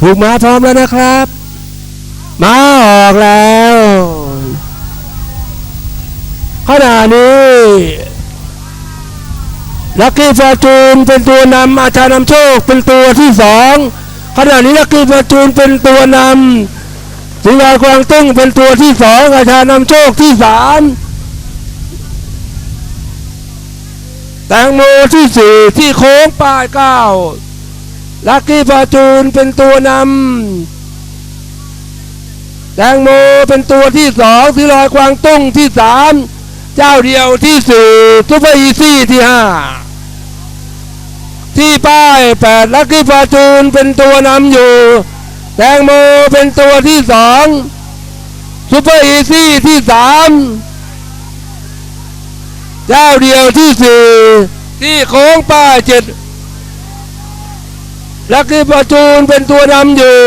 ผูกม้าพร้อมแล้วนะครับ ม้าออกแล้วขณะนี้ลักกี้ฟอร์จูนเป็นตัวนำอาชานำโชคเป็นตัวที่สองขณะนี้ลักกี้ฟอร์จูนเป็นตัวนำสิงห์กวางตุ้งเป็นตัวที่สองอาชานำโชคที่สามแตงโมที่สี่ที่โค้งป้ายเก้า ลักกี้ฟอร์จูนเป็นตัวนำแตงโมเป็นตัวที่สองสีลอยกวางตุ้งที่สามเจ้าเดียวที่สี่ซุปเปอร์อีซี่ที่ห้าที่ป้ายแปดลักกี้ฟอร์จูนเป็นตัวนำอยู่ แตงโมเป็นตัวที่สองซุปเปอร์อีซี่ที่สามเจ้าเดียวที่สี่ที่โค้งป้ายเจ็ด ลักกี้ฟอร์จูนเป็นตัวนำอยู่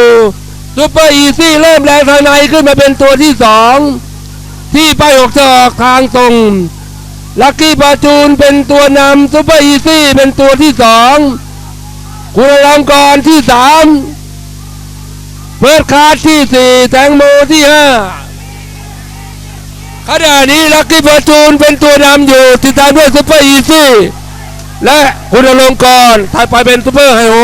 ซูเปอร์อีซี่เริ่มแรงภายในขึ้นมาเป็นตัวที่สองที่ไปหกจอกทางตรงลักกี้ฟอร์จูนเป็นตัวนำซูเปอร์อีซี่เป็นตัวที่สองคุณรังกรที่สามเฟิร์สคาร์ที่สี่แตงโมที่ห้าขณะนี้ลักกี้ฟอร์จูนเป็นตัวนำอยู่ติดตามด้วยซูเปอร์อีซี่และคุณอลงกรถัดไปเป็นซูเปอร์ไฮโอ